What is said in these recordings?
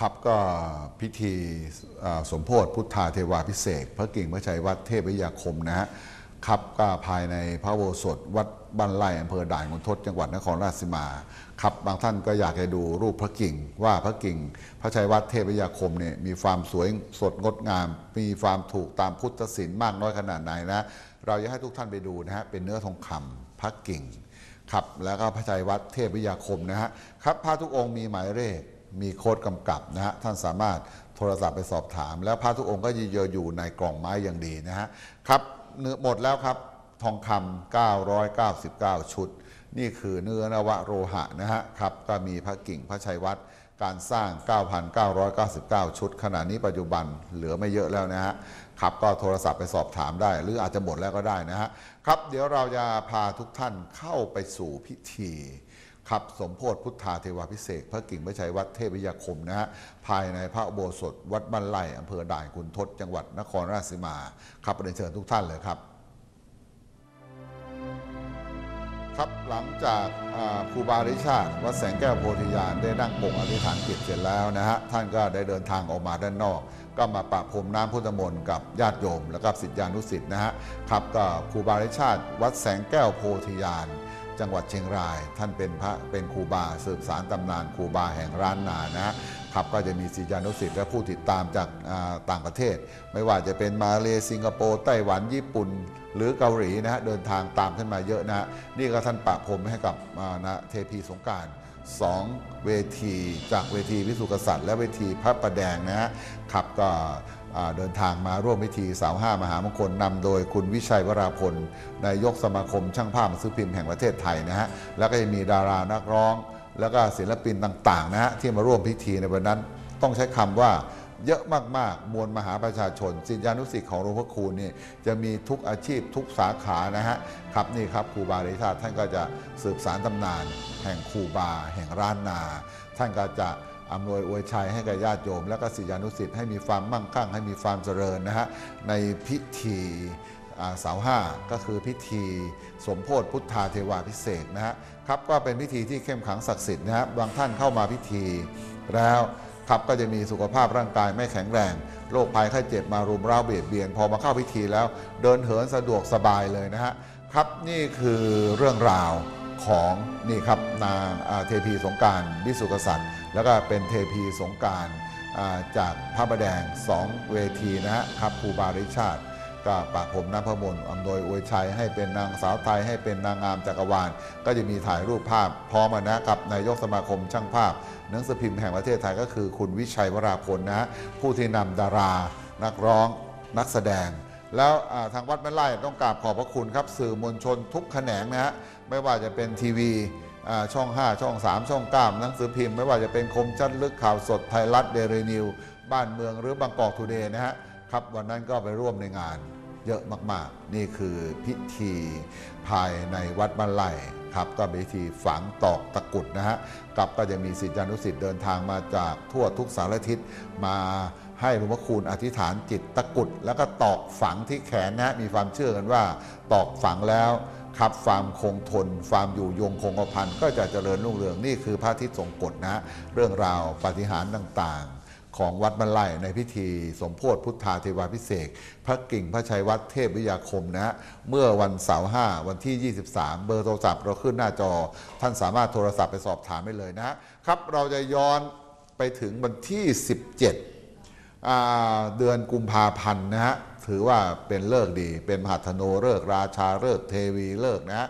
ครับก็พิธีสมโพธิพุทธาเทวาพิเศษพระกิ่งพระชัยวัดเทพวิยาคมนะฮะครับก็ภายในพระโบสถวัดบ้านไร่อำเภอด่านขุนทดจังหวัดนครราชสีมาครับบางท่านก็อยากจะดูรูปพระกิ่ง ว่าพระกิ่ง พระชัยวัดเทพวิยาคมเนี่ยมีความสวยสดงดงาม มีความถูกตามพุทธศิลป์มากน้อยขนาดไหนนะ เราอยากให้ทุกท่านไปดูนะฮะเป็นเนื้อทองคำพระกิ่งครับแล้วก็พระชัยวัดเทพวิยาคมนะฮะครับพระทุกองค์มีหมายเลข มีโค้ดกำกับนะฮะท่านสามารถโทรศัพท์ไปสอบถาม แล้วพระทุกองค์ก็จะอยู่ในกล่องไม้อย่างดีนะฮะครับเนื้อหมดแล้วครับทองคำ999 ชุด นี่คือเนื้อนวโรหะนะฮะครับก็มีพระกิ่งพระชัยวัดการสร้าง 9,999 ชุด ขณะนี้ปัจจุบันเหลือไม่เยอะแล้วนะฮะครับก็โทรศัพท์ไปสอบถามได้ หรืออาจจะหมดแล้วก็ได้นะฮะครับเดี๋ยวเราจะพาทุกท่านเข้าไปสู่พิธี ครับสมโพธิพุทธาเทวาพิเศษพระกิ่งพระชัยวัดเทพวิยาคมนะฮะภายในพระอุโบสถวัดบ้านไร่อำเภอด่านขุนทดจังหวัดนครราชสีมาครับเรียนเชิญทุกท่านเลยครับครับหลังจากครูบาริชาติวัดแสงแก้วโพธิญาณได้นั่งปกอธิษฐานจิตเสร็จแล้วนะฮะท่านก็ได้เดินทางออกมาด้านนอก ก็มาประพรมน้ำพุทธมนต์กับญาติโยม และกับศิษยานุศิษย์นะฮะครับก็ครูบาริชาติวัดแสงแก้วโพธิญาณ จังหวัดเชียงราย ท่านเป็นพระเป็นครูบาสืบสารตำนานครูบาแห่งร้านนานะครับก็จะมีศิษยานุศิษย์และผู้ติดตามจากต่างประเทศ ไม่ว่าจะเป็นมาเลสิงคโปร์ไต้หวันญี่ปุ่น หรือเกาหลีนะฮะเดินทางตามขึ้นมาเยอะนะนี่ก็ท่านปะพรมให้กับนะเทพีสงการสองเวทีจากเวทีวิสุกษัตริย์ และเวทีพระประแดงนะฮะครับก็ เดินทางมาร่วมพิธีสาวห้ามหามงคลนำโดยคุณวิชัยวราพลนายกสมาคมช่างภาพหนังสือพิมพ์แห่งประเทศไทยนะฮะแล้วก็จะมีดารานักร้อง แล้วก็ศิลปินต่างๆนะฮะที่มาร่วมพิธีในวันนั้น ต้องใช้คำว่าเยอะมากๆ มวลมหาประชาชนศิษยานุศิษย์ของหลวงพ่อคูณนี่จะมีทุกอาชีพทุกสาขานะฮะครับนี่ครับครูบาริชาท่านก็จะสืบสารตำนาน แห่งครูบา แห่งร้านนา ท่านก็จะ อำนวยอวยชัยให้กับญาติโยม และก็ศิษยานุศิษย์ให้มีความมั่งคั่ง ให้มีความเจริญนะฮะในพิธีอ่าเสาห้าก็คือพิธีสมโพธิพุทธาเทวาพิเศษนะฮะครับก็เป็นพิธีที่เข้มขังศักดิ์สิทธิ์นะฮะบางท่านเข้ามาพิธี แล้วครับก็จะมีสุขภาพร่างกายไม่แข็งแรงโรคภัยไข้เจ็บมารุมเร้าเบียดเบียน พอมาเข้าพิธีแล้ว เดินเหินสะดวกสบายเลยนะฮะครับนี่คือเรื่องราว ของนี่ครับนางเทพีสงการวิสุกษัตริย์ แล้วก็เป็นเทพีสงการจากพระประแดงสองเวทีนะฮะครับครูบาริชาติก็ปะผมน้ำพมนต์อำนวยอวยชัยให้เป็นนางสาวไทยให้เป็นนางงามจักรวาล ก็จะมีถ่ายรูปภาพพร้อมนะกับนายกสมาคมช่างภาพหนังสือพิมพ์แห่งประเทศไทยก็คือคุณวิชัยวราพลนะฮะผู้ที่นำดารา นักร้อง นักแสดง แล้วทางวัดแม่ไร่ต้องกราบขอบพระคุณครับ สื่อมวลชนทุกแขนงนะฮะไม่ว่าจะเป็นทีวีช่อง 5 ช่อง 3 ช่อง9หนังสือพิมพ์ ไม่ว่าจะเป็นคมชัดลึกข่าวสดไทยรัฐเดลีนิว บ้านเมืองหรือบางกอกทูเดย์นะฮะครับวันนั้นก็ไปร่วมในงานเยอะมาก ๆ นี่คือพิธีภายในวัดบ้านไร่ ครับก็เป็นพิธีฝังตอกตะกุดนะฮะกับก็จะมีศิษยานุศิษย์เดินทางมาจากทั่วทุกสารทิศมาให้หลวงพ่อคูณอธิษฐานจิตตะกุด แล้วก็ตอกฝังที่แขนนะฮะมีความเชื่อกันว่าตอกฝังแล้วครับความคงทนความอยู่ยงคงกระพันก็จะเจริญรุ่งเรืองนี่คือพระอาทิตย์ทรงกฎนะ เรื่องราวปฏิหารต่าง ของวัดบ้านไร่ในพิธีสมโพธิพุทธาเทวาพิเศษพระกิ่งพระชัยวัดเทพวิทยาคมนะฮะเมื่อวันเสาร์5วันที่ 23 เบอร์โทรศัพท์เราขึ้นหน้าจอ ท่านสามารถโทรศัพท์ไปสอบถามได้เลยนะครับ เราจะย้อนไปถึงวันที่ 17 เดือนกุมภาพันธ์นะฮะถือว่าเป็นเลิกดี เป็นมหัทโนเลิกราชาเลิกเทวีเลิกนะฮะ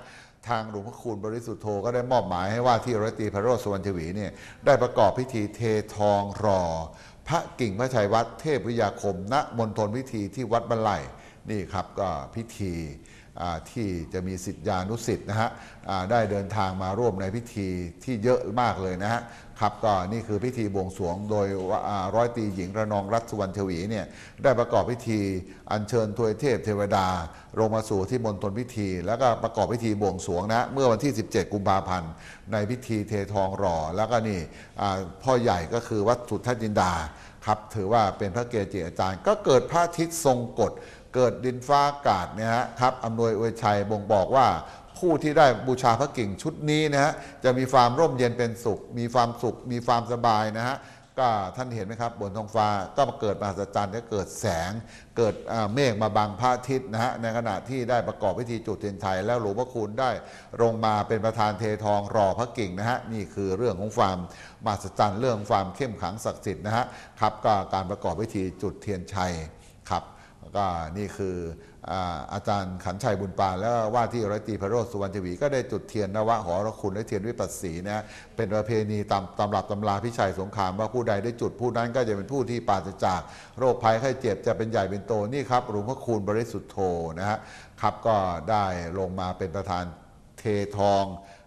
ทางหลวงพ่อคูณบริสุทธโธก็ได้มอบหมายให้ว่าที่รัตีพระโรสุวรรณชวีเนี่ยได้ประกอบพิธีเททองรอ พระกิ่งพระชัยวัดเทพวิยาคม ณมณฑลพิธีที่วัดบันไลนี่ครับก็พิธีที่จะมีสิทธิานุสิทธ์นะฮะได้เดินทางมาร่วมในพิธีที่เยอะมากเลยนะฮะ ครับก็นี่คือพิธีบวงสรวงโดยร้อยตีหญิงระนองรัตสุวรรณชวีเนี่ยได้ประกอบพิธีอัญเชิญทวยเทพเทวดาลงมาสู่ที่มณฑลพิธี แล้วก็ประกอบพิธีบวงสรวงนะเมื่อวันที่ 17 กุมภาพันธ์ในพิธีเททองหล่อแล้วก็นี่พ่อใหญ่ก็คือวัดสุทธจินดาครับถือว่าเป็นพระเกจิอาจารย์ ก็เกิดพระอาทิตย์ทรงกฎเกิดดินฟ้าอากาศเนี่ยฮะครับอำนวยอวยชัยบ่งบอกว่า ผู้ที่ได้บูชาพระกิ่งชุดนี้นะฮะจะมีความร่มเย็นเป็นสุข มีความสุข มีความสบายนะฮะก็ท่านเห็นไหมครับบนท้องฟ้าก็มาเกิดมหัศจรรย์ก็เกิดแสง เกิดเมฆมาบังพระอาทิตย์นะฮะในขณะที่ได้ประกอบพิธีจุดเทียนชัยแล้วหลวงพ่อคูณได้ลงมาเป็นประธานเททองรอพระกิ่งนะฮะนี่คือเรื่องของความมหัศจรรย์เรื่องความเข้มขังศักดิ์สิทธิ์นะฮะครับก็การประกอบพิธีจุดเทียนชัยครับ ก็นี่คืออาอาจารย์ขันชัยบุญปาน แล้วว่าที่ร้อยตรีพระโรธสุวรรณชวีก็ได้จุดเทียนนวะหอรคุณและเทียนวิปัสสีนะฮะเป็นประเพณีตามตำรับตำราพิชัยสงครามว่าผู้ใดได้จุดผู้นั้นก็จะเป็นผู้ที่ปราศจากโรคภัยไข้เจ็บจะเป็นใหญ่เป็นโตนี่ครับหลวงพ่อคูณบริสุทธโธนะฮะครับก็ได้ลงมาเป็นประธานเททอง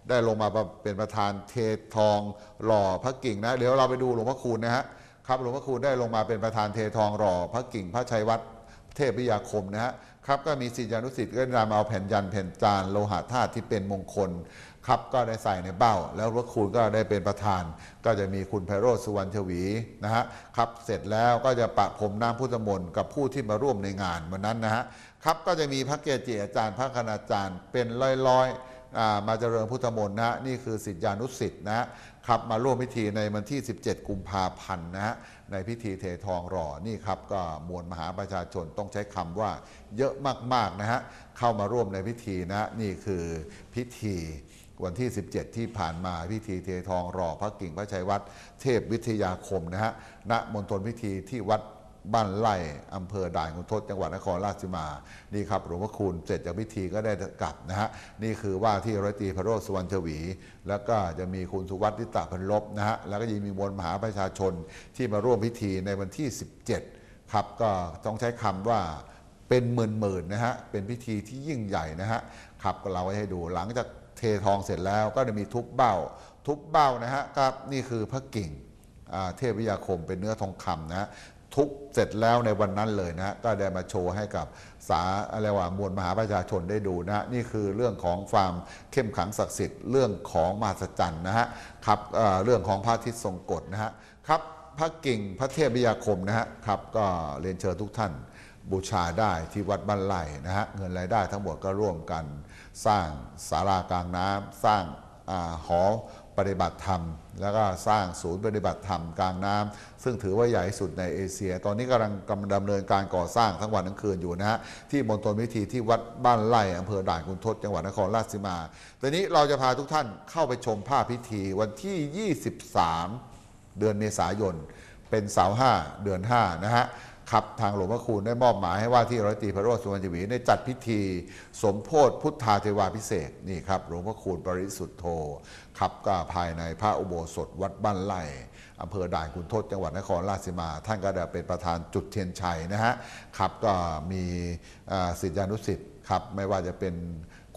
ได้ลงมาเป็นประธานเททองหล่อพระกิ่งนะเดี๋ยวเราไปดูหลวงพ่อคูณนะฮะครับหลวงพ่อคูณได้ลงมาเป็นประธานเททองหล่อพระกิ่งพระชัยวัฒน์ เทพวิยาคมนะฮะครับก็มีศิษยานุศิษย์ก็นำเอาแผ่นยันแผ่นจานโลหะธาตุที่เป็นมงคลครับก็ได้ใส่ในเบ้า แล้วพระคุณก็ได้เป็นประธาน ก็จะมีคุณไพโรธสุวรรณชวีนะฮะครับเสร็จแล้วก็จะปะพรมน้ำพุทธมนต์กับผู้ที่มาร่วมในงานวันนั้นนะฮะครับก็จะมีพระเกจิอาจารย์พระคณาจารย์เป็นร้อยๆ มาเจริญพุทธมนต์นะนี่คือสิทธิานุสิทธ์นะครับมาร่วมพิธีในวันที่ 17 กุมภาพันธ์นะฮะในพิธีเททองหล่อนี่ครับก็มวลมหาประชาชนต้องใช้คำว่าเยอะมากๆนะฮะเข้ามาร่วมในพิธีนะนี่คือพิธีวันที่ 17 ที่ผ่านมาพิธีเททองหล่อพระกิ่งพระชัยวัฒน์เทพวิทยาคมนะฮะณมณฑลพิธีที่วัด บ้านไร่อำเภอด่านคุณทศจังหวัดนครราชสีมานี่ครับหลวงพ่อคูณเสร็จจากพิธีก็ได้กลับนะฮะนี่คือว่าที่ร้อยตีพระโรสุวรรณชวี แล้วก็จะมีคุณสุวัสดิ์ลิตาพันลบนะฮะแล้วก็ยังมีมวลมหาประชาชนที่มาร่วมพิธีในวันที่ 17 ครับก็ต้องใช้คำว่าเป็นหมื่นๆนนะฮะเป็นพิธีที่ยิ่งใหญ่นะฮะครับก็เราให้ดูหลังจากเททองเสร็จแล้วก็จะมีทุบเบ้า ทุบเบ้านะฮะครับนี่คือพระกิ่งเทพวิยาคมเป็นเนื้อทองคำนะ ทุกเสร็จแล้วในวันนั้นเลยนะก็ได้มาโชว์ให้กับสาอะไรว่ามวลมหาประชาชนได้ดูนะนี่คือเรื่องของความเข้มขังศักดิ์สิทธิ์เรื่องของมหัศจรรย์นะฮะครับเเรื่องของพระอาทิตย์ทรงกฎนะฮะครับพระกิ่งพระเทพวิยาคมนะฮะครับก็เรียนเชิญทุกท่านบูชาได้ที่วัดบ้านไร่นะฮะเงินรายได้ทั้งหมดก็ร่วมกัน สร้างศาลากลางน้ำสร้างอาหอ ปฏิบัติธรรม แล้วก็สร้างศูนย์ปฏิบัติธรรมกลางน้ำซึ่งถือว่าใหญ่ที่สุดในเอเชีย ตอนนี้กำลังกำลังดำเนินการก่อสร้างทั้งวันทั้งคืนอยู่นะฮะที่มณฑลพิธีที่วัดบ้านไร่อำเภอด่านคุณทศจังหวัดนครราชสีมาตอนนี้เราจะพาทุกท่านเข้าไปชมภาพพิธีวันที่ 23 เดือนเมษายน เป็นเสาร์ห้าเดือน5นะฮะ ครับ ทางหลวงพ่อคูณได้มอบหมายให้ว่าที่ร้อยตรีพระโรธสุวรรณชวีได้จัดพิธี สมโพธิพุทธาเทวาพิเศษนี่ครับหลวงพ่อคูณปริสุทธโธครับก็ภายในพระอุโบสถวัดบ้านไร่อำเภอด่านคุณทศจังหวัดนครราชสีมา ท่านก็ได้เป็นประธานจุดเทียนชัยนะฮะครับก็มีอ่าศิษยานุศิษย์ครับไม่ว่าจะเป็น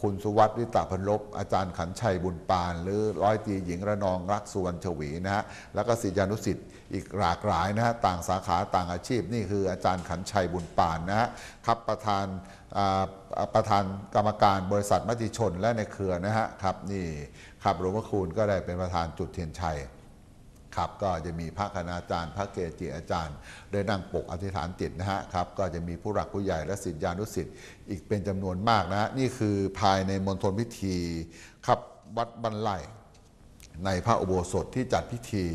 คุณสุวัสดิ์วิตาพันลบอาจารย์ขันชัยบุญปาน หรือร้อยตีหญิงระนองรักสุวรรณชวีนะฮะแล้วก็ศิษยานุศิษย์อีกหลากหลายนะฮะต่างสาขาต่างอาชีพ นี่คืออาจารย์ขันชัยบุญปานนะฮะครับประธานอ่าประธานกรรมการบริษัทมติชนและในเครือนะฮะครับนี่ครับหลวงพ่อคูณก็ได้เป็นประธานจุดเทียนชัย ครับก็จะมีพระคณาจารย์ พระเกจิอาจารย์ ได้นั่งปกอธิษฐานจิตนะฮะครับก็จะมีผู้หลักผู้ใหญ่และศิษยานุศิษย์อีกเป็นจำนวนมากนะนี่คือภายในมณฑลพิธีครับวัดบันไลในพระอุโบสถที่จัดพิธี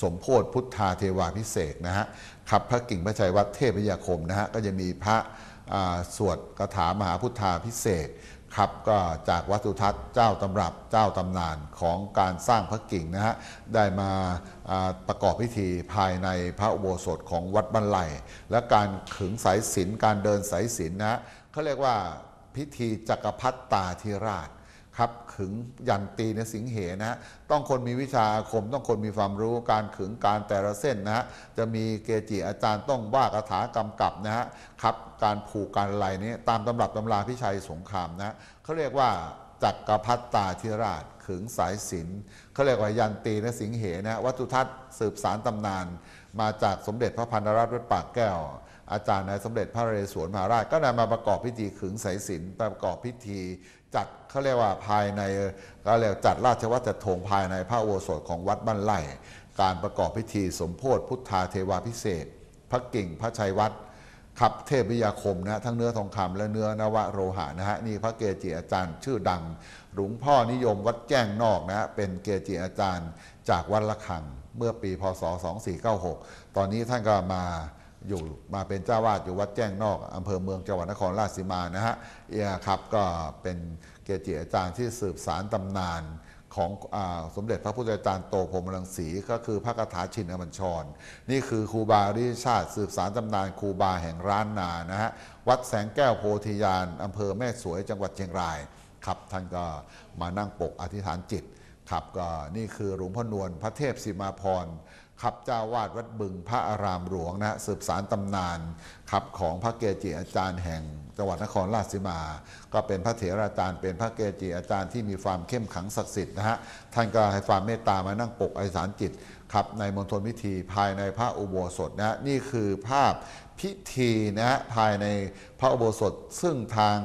สมโพธิพุทธาเทวาพิเศษนะฮะครับพระกิ่งพระชัยวัดเทพยาคมนะฮะก็จะมีพระสวดคาถามหาพุทธาพิเศษ ครับก็จากวัดสุทัศน์เจ้าตำรับเจ้าตำนานของการสร้างพระกิ่งนะฮะได้มาประกอบพิธีภายในพระอุโบสถของวัดบันไลและการขึงสายศิลการเดินสายศิลนนะฮะเขาเรียกว่าพิธีจักรพรรดิตาธิราช ครับขึงยันตีในสิงเหนะฮะต้องคนมีวิชาอาคมต้องคนมีความรู้การขึงการแต่ละเส้นนะฮะจะมีเกจิอาจารย์ต้องว่าคาถากำกับนะฮะครับการผูกการอะไรนี้ตามตำรับตำราพิชัยสงครามนะเขาเรียกว่าจักรพรรดิตาธิราชขึงสายสิญจนเขาเรียกว่ายันตีในสิงเหนะวัตถุทัศน์สืบสารตำนาน มาจากสมเด็จพระพันธรัตน์วัดปากแก้ว อาจารย์ในสมเด็จพระนเรศวรมหาราชก็นำมาประกอบพิธีขึงสายสิญจนประกอบพิธี จัดเขาเรียกว่าภายในก็เรียกจัดราชวัตรถงภายในพระอุโบสถของวัดบ้านไร่การประกอบพิธีสมโพธิพุทธาเทวาพิเศษ พระกิ่งพระชัยวัฒน์ครับเทพวิยาคมนะทั้งเนื้อทองคำและเนื้อนวโรหะนะฮะนี่พระเกจิอาจารย์ชื่อดัง หลวงพ่อนิยมวัดแจ้งนอกนะฮะเป็นเกจิอาจารย์จากวัดละคัง เมื่อปีพศ 2496 ตอนนี้ท่านก็มา อยู่มาเป็นเจ้าวาดอยู่วัดแจ้งนอกอำเภอเมืองจังหวัดนครราชสีมานะฮะเอียครับก็เป็นเกจิอาจารย์ที่สืบสารตำนานของอสมเด็จพระพุทธจารย์โตพรมรังสีก็คือพระคาถาชินบัญชร นี่คือครูบาริชาติสืบสารตำนานครูบาแห่งร้านนานะฮะวัดแสงแก้วโพธิญาณอำเภอแม่สวยจังหวัดเชียงรายครับท่านก็มานั่งปกอธิษฐานจิตครับก็นี่คือหลวงพ่อนวลพระเทพสิมาพร ครับเจ้าวาดวัดบึงพระอารามหลวงนะฮะสืบสารตำนานครับของพระเกจิอาจารย์แห่งจังหวัดนครราชสีมา ก็เป็นพระเถรอาจารย์เป็นพระเกจิอาจารย์ที่มีความเข้มขังศักดิ์สิทธิ์นะฮะท่านก็ให้ความเมตตามานั่งปกอธิษฐานจิตครับในมณฑลพิธีภายในพระอุโบสถนะฮะนี่คือภาพพิธีนะฮะภายในพระอุโบสถ ซึ่งทาง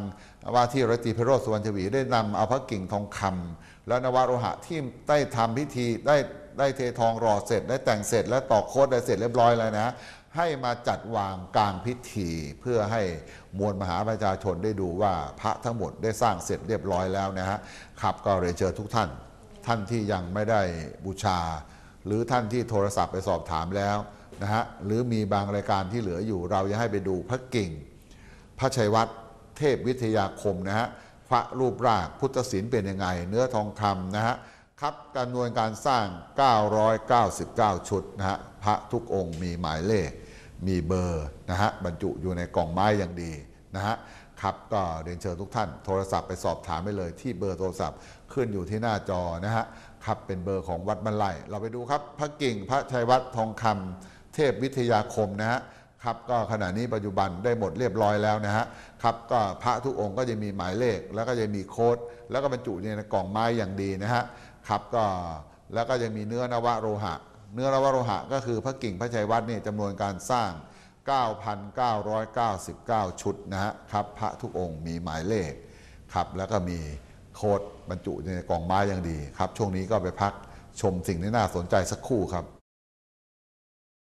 ว่าที่รัตตรีเพโรจน์สุวรรณชวีได้นำเอาพระกิ่งทองคำและนวโรหะที่ได้ทำพิธีได้ ได้เททองรอเสร็จได้แต่งเสร็จ และต่อโคดได้เสร็จเรียบร้อยแล้วนะ ให้มาจัดวางกลางพิธีเพื่อให้มวลมหาประชาชนได้ดูว่าพระทั้งหมดได้สร้างเสร็จเรียบร้อยแล้วนะฮะครับก็เรียนเชิญทุกท่าน ท่านที่ยังไม่ได้บูชา หรือท่านที่โทรศัพท์ไปสอบถามแล้วนะฮะหรือมีบางรายการที่เหลืออยู่ เราจะให้ไปดูพระกิ่ง พระชัยวัฒน์เทพวิทยาคมนะฮะพระรูปร่างพุทธศิลป์เป็นยังไง เนื้อทองคำนะฮะ ครับจำนวนการสร้าง 999 ชุดนะฮะพระทุกองค์มีหมายเลข มีเบอร์นะฮะบรรจุอยู่ในกล่องไม้อย่างดีนะฮะครับก็เรียนเชิญทุกท่านโทรศัพท์ไปสอบถามไปเลยที่เบอร์โทรศัพท์ขึ้นอยู่ที่หน้าจอนะฮะครับเป็นเบอร์ของวัดบันไลเราไปดูครับ พระกิ่งพระชัยวัฒน์ทองคำเทพวิทยาคมนะฮะ ครับก็ขณะนี้ปัจจุบันได้หมดเรียบร้อยแล้วนะฮะครับก็พระทุกองค์ก็จะมีหมายเลข แล้วก็จะมีโค้ด แล้วก็บรรจุในกล่องไม้อย่างดีนะฮะครับก็แล้วก็จะมีเนื้อนวโรหะ เนื้อนวโรหะก็คือพระกิ่งพระชัยวัฒน์เนี่ยจำนวนการสร้าง 9,999 ชุดนะฮะครับพระทุกองค์มีหมายเลขครับแล้วก็มีโค้ดบรรจุในกล่องไม้อย่างดีครับช่วงนี้ก็ไปพักชมสิ่งที่น่าสนใจสักครู่ครับ